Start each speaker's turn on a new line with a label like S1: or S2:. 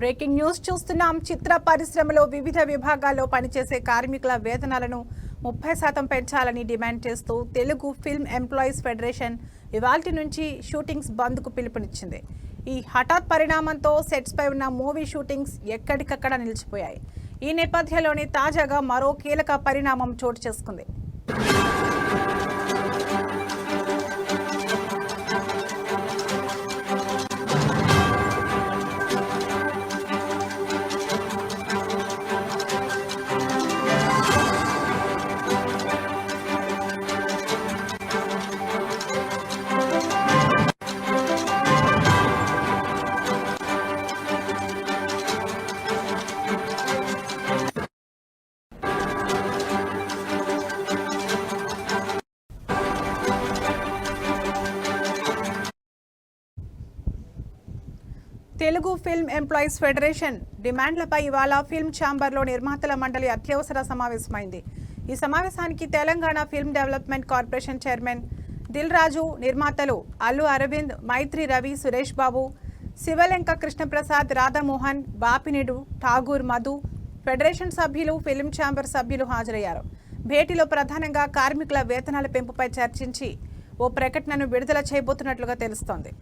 S1: Breaking news చూస్తున్నాం. చిత్ర పరిశ్రమలో వివిధ విభాగాల్లో పనిచేసే కార్మికుల వేతనాలను ముప్పై శాతం పెంచాలని డిమాండ్ చేస్తూ తెలుగు ఫిల్మ్ ఎంప్లాయీస్ ఫెడరేషన్ ఇవాల్టి నుంచి షూటింగ్స్ బంద్కు పిలుపునిచ్చింది. ఈ హఠాత్ పరిణామంతో సెట్స్పై ఉన్న మూవీ షూటింగ్స్ ఎక్కడికక్కడ నిలిచిపోయాయి. ఈ నేపథ్యంలోనే తాజాగా మరో కీలక పరిణామం చోటు చేసుకుంది. తెలుగు ఫిల్మ్ ఎంప్లాయీస్ ఫెడరేషన్ డిమాండ్లపై ఇవాళ ఫిల్మ్ ఛాంబర్లో నిర్మాతల మండలి అత్యవసర సమావేశమైంది. ఈ సమావేశానికి Telangana film development corporation chairman Dil Raju నిర్మాతలు అల్లు అరవింద్ మైత్రి రవి సురేష్ బాబు శివలెంక కృష్ణప్రసాద్ రాధామోహన్ బాపినిడు ఠాగూర్ మధు ఫెడరేషన్ సభ్యులు ఫిల్మ్ ఛాంబర్ సభ్యులు హాజరయ్యారు. భేటీలో ప్రధానంగా కార్మికుల వేతనాల పెంపుపై చర్చించి ఓ ప్రకటనను విడుదల చేయబోతున్నట్లుగా తెలుస్తోంది.